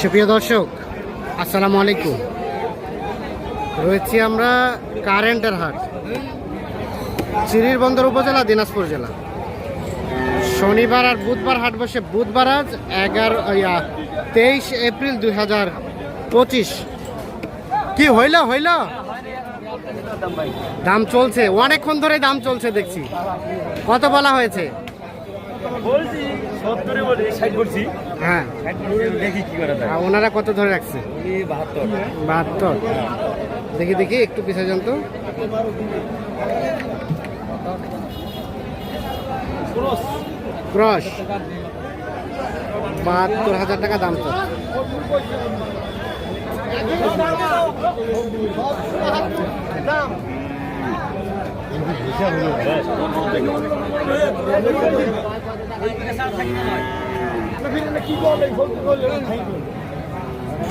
সুপ্রিয় দর্শক, আসসালামু আলাইকুম। রয়েছি আমরা কারেন্টের হাট চিরির বন্দর উপজেলা, দিনাজপুর জেলা। শনিবার আর বুধবার হাট বসে, বুধবার আজ এগারো তেইশ এপ্রিল দুই হাজার পঁচিশ। কি হইল হইল? দাম চলছে, অনেকক্ষণ ধরে দাম চলছে দেখছি। কত বলা হয়েছে? বলছি সত্তরে বলি ষাট বলছি। হ্যাঁ। দেখি কি করা যায়। ওনারা কত ধরে রাখছে? বাহাত্তর। বাহাত্তর। দেখি দেখি একটু পিছিয়ে যান তো। ক্রস। বাহাত্তর হাজার টাকা দাম তো।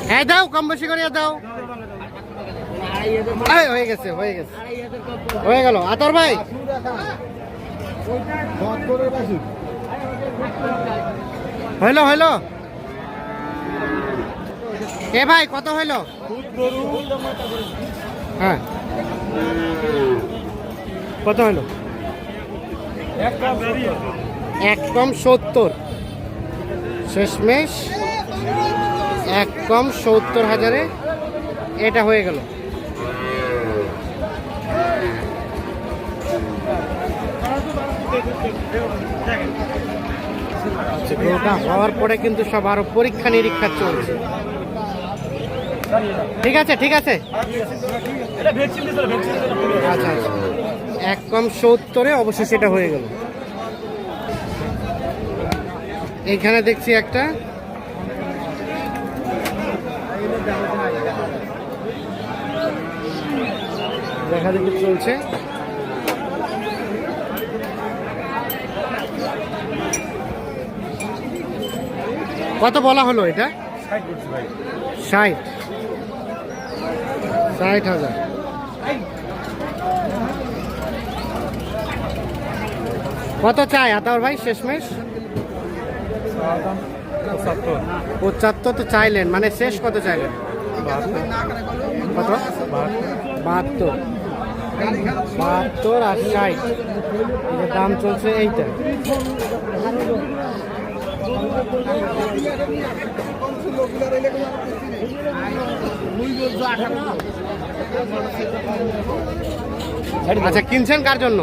হ্যাঁ দাও, কম বেশি করে দাও। হয়ে গেছে হয়ে গেছে। হয়ে গেল। আতর ভাই। হইল হইল। এ ভাই, কত হইল? হ্যাঁ। কত হইল? এক কম সত্তর। শেষমেশ এক কম সত্তর হাজারে এটা হয়ে গেল। গরুটা হওয়ার পরে কিন্তু সব আরও পরীক্ষা নিরীক্ষা চলছে। ঠিক আছে ঠিক আছে? এটা আচ্ছা আচ্ছা। এক কম সত্তরে অবশ্যই সেটা হয়ে গেল। এইখানে দেখছি একটা। দেখা দেখি চলছে। কত বলা হলো এটা? ষাট ষাট। হাজার। কত চাই আতার ভাই শেষমেশ? পঁচাত্তর। তো চাইলেন মানে শেষ কত চাইলেন? কত? বাহাত্তর। বাহাত্তর আর ষাট। দাম চলছে এইটা। আচ্ছা কিনছেন কার জন্য?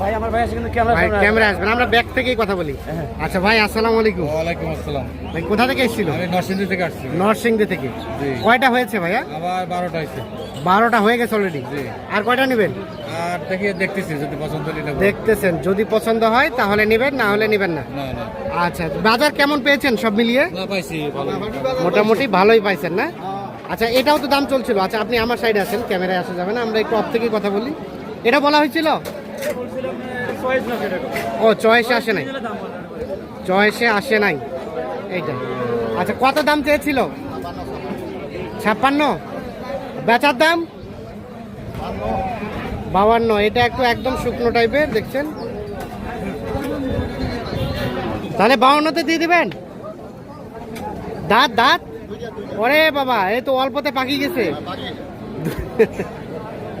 ভাই আমার ভাই কিন্তু ক্যামেরা ক্যামেরা আসবেন আমরা ব্যাক থেকেই কথা বলি। আচ্ছা ভাই আসসালামু আলাইকুম। ওয়ালাইকুম আসসালাম। ভাই কোথা থেকে এসেছিল? আমি নরসিংদী থেকে আসছি। নরসিংদী থেকে। কয়টা হয়েছে ভাইয়া? আবার বারোটা হয়েছে। বারোটা হয়ে গেছে অলরেডি আর কয়টা নেবেন? আর দেখে দেখতেছি যদি পছন্দ হলে নেব দেখতেছেন যদি পছন্দ হয় তাহলে নেবেন না হলে নেবেন না। না না। আচ্ছা বাজার কেমন পেয়েছেন সব মিলিয়ে? না পাইছি ভালো। মোটামুটি ভালোই পাইছেন না? আচ্ছা এটাও তো দাম চলছিল। আচ্ছা আপনি আমার সাইডে আছেন ক্যামেরায় আসা যাবে না আমরা একটু অফ থেকেই কথা বলি। এটা বলা হয়েছিল? ও, চয়েসে আসে নাই। চয়েসে আসে নাই। এইটা। আচ্ছা কত দাম চেয়েছিল? ছাপ্পান্ন? বেচার দাম? বাউান্ন। এটা একটু একদম শুকনো টাইপের, দেখছেন? তাহলে বাউন্নতে দিয়ে দিবেন? দাঁত দাঁত? ওরে বাবা এই তো অল্পতে পাকি গেছে।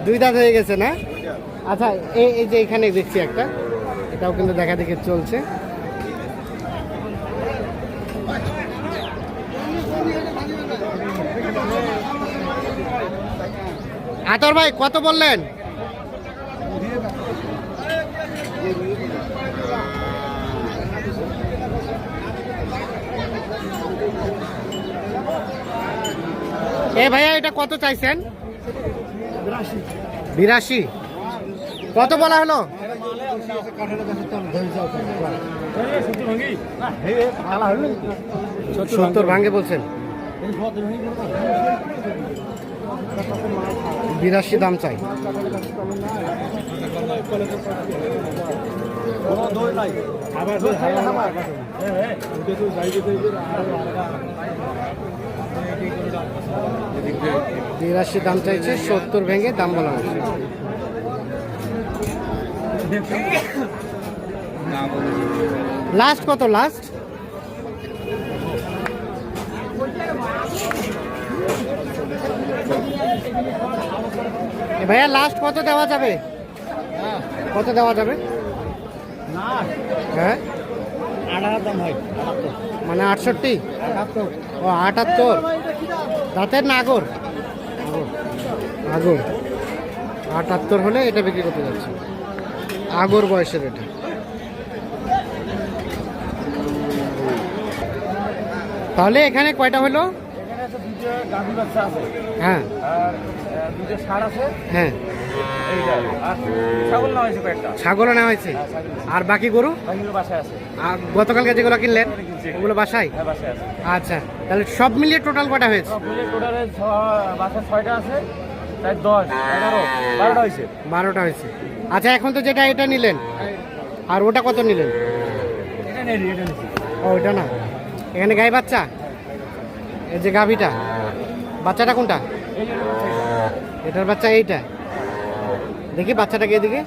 দুই দাঁত হয়ে গেছে না? আচ্ছা এই যে এখানে দেখছি একটা। এটাও কিন্তু দেখা দেখে চলছে। আতর ভাই, কত বললেন? এ ভাইয়া, এটা কত চাইছেন? বিরাশি। কত বলা হলো? সত্তর ভাঙ্গে বলছেন। বিরাশি দাম চাই। বিরাশি দাম চাইছে, সত্তর ভেঙে দাম বলা হয়েছে। লাস্ট কত লাস্ট ভাইয়া লাস্ট কত দেওয়া যাবে? কত দেওয়া যাবে? হ্যাঁ? মানে আটষট্টি? ও, আটাত্তর। দাঁতের না আগর আগর আটাত্তর হলে এটা বিক্রি করতে যাচ্ছে। আগর বয়সের এটা। তাহলে এখানে কয়টা হলো? হ্যাঁ। দুটো ষাঁড় আছে। হ্যাঁ। আর ছাগল নেওয়া হয়েছে হ্যাঁ, আর বাকি গরু? আর গতকালকে যেগুলো কিনলেন ওগুলো বাসায়? হ্যাঁ আচ্ছা তাহলে সব মিলিয়ে টোটাল কটা হয়েছে? দশ এগারো বারোটা হয়েছে। বারোটা হয়েছে। আচ্ছা এখন তো যেটা এটা নিলেন আর ওটা কত নিলেন? ও ওটা না। এখানে গাই বাচ্চা? এই যে গাভিটা। বাচ্চাটা কোনটা? এটার বাচ্চা এইটা। দেখি বাচ্চাটাকে এদিকে।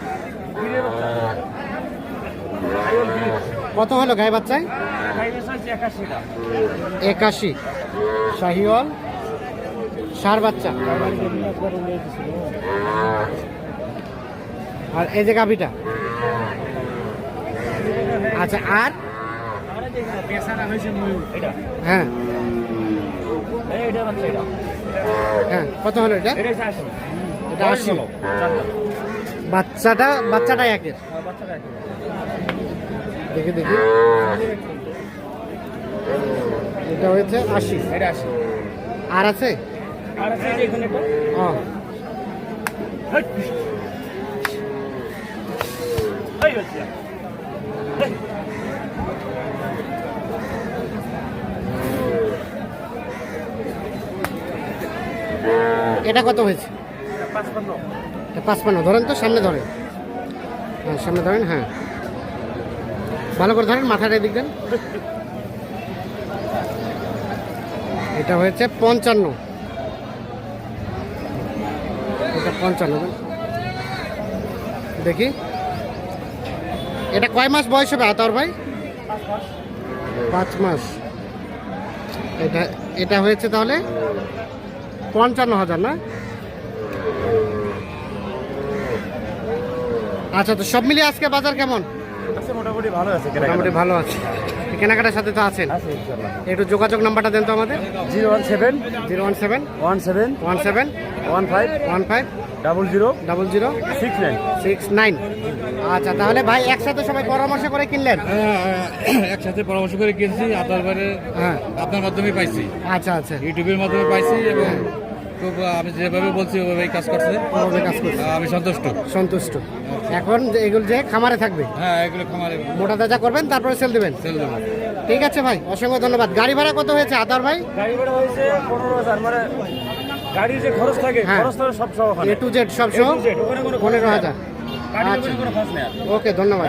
কত হলো গাই বাচ্চায়? একাশি। শাহিওয়াল? সার বাচ্চা। আর এই যে গাভিটা? আচ্ছা আর? হ্যাঁ। হ্যাঁ কত হলো এটা? এটা আশি। বাচ্চাটা বাচ্চাটা একের। দেখি দেখি। এটা হয়েছে আশি। এটা আশি আর আছে? আর আছে যে এখানে একটা? ও এই হচ্ছে। এটা কত হয়েছে? পাঁচপান্ন। পাঁচপান্ন। ধরেন তো সামনে ধরেন। হ্যাঁ সামনে ধরেন হ্যাঁ। ভালো করে ধরেন মাথাটা এদিক দেন। এটা হয়েছে পঞ্চান্ন। এটা পঞ্চান্ন। দেখি। এটা কয় মাস বয়স হবে আতর ভাই? পাঁচ মাস। এটা এটা হয়েছে তাহলে পঞ্চান্ন হাজার না? আচ্ছা তো সব মিলিয়ে আজকে বাজার কেমন? মোটামুটি ভালো আছে মোটামুটি ভালো আছে। কেনাকাটার সাথে তো আছেন? আছে ইনশাআল্লাহ। একটু যোগাযোগ নাম্বারটা দেন তো আমাদের। Zero one seven. Zero one seven. One seven. One seven. One five. One five. Double zero. Double zero. Six nine. Six nine. আচ্ছা তাহলে ভাই একসাথে সবাই পরামর্শ করে কিনলেন? হ্যাঁ, একসাথে পরামর্শ করে কিনছি আপনার বারে হ্যাঁ। আপনার মাধ্যমে পাইছি। আচ্ছা আচ্ছা। ইউটিউবের মাধ্যমে পাইছি এবং খুব আমি যেভাবে বলছি ওভাবেই কাজ করছে। ওভাবে কাজ করছে। আমি সন্তুষ্ট। সন্তুষ্ট। এখন যে এগুলো যে খামারে থাকবে? হ্যাঁ এগুলো খামারে। মোটা তাজা করবেন তারপরে সেল দেবেন? সেল দেবো। ঠিক আছে ভাই অসংখ্য ধন্যবাদ। গাড়ি ভাড়া কত হয়েছে আদার ভাই? গাড়ি ভাড়া হয়েছে পনেরো হাজার মানে গাড়ির যে খরচ থাকে হ্যাঁ। খরচ থাকে সব সহ এ টু জেড সব সহ? পনেরো হাজার। আচ্ছা। ওকে ধন্যবাদ।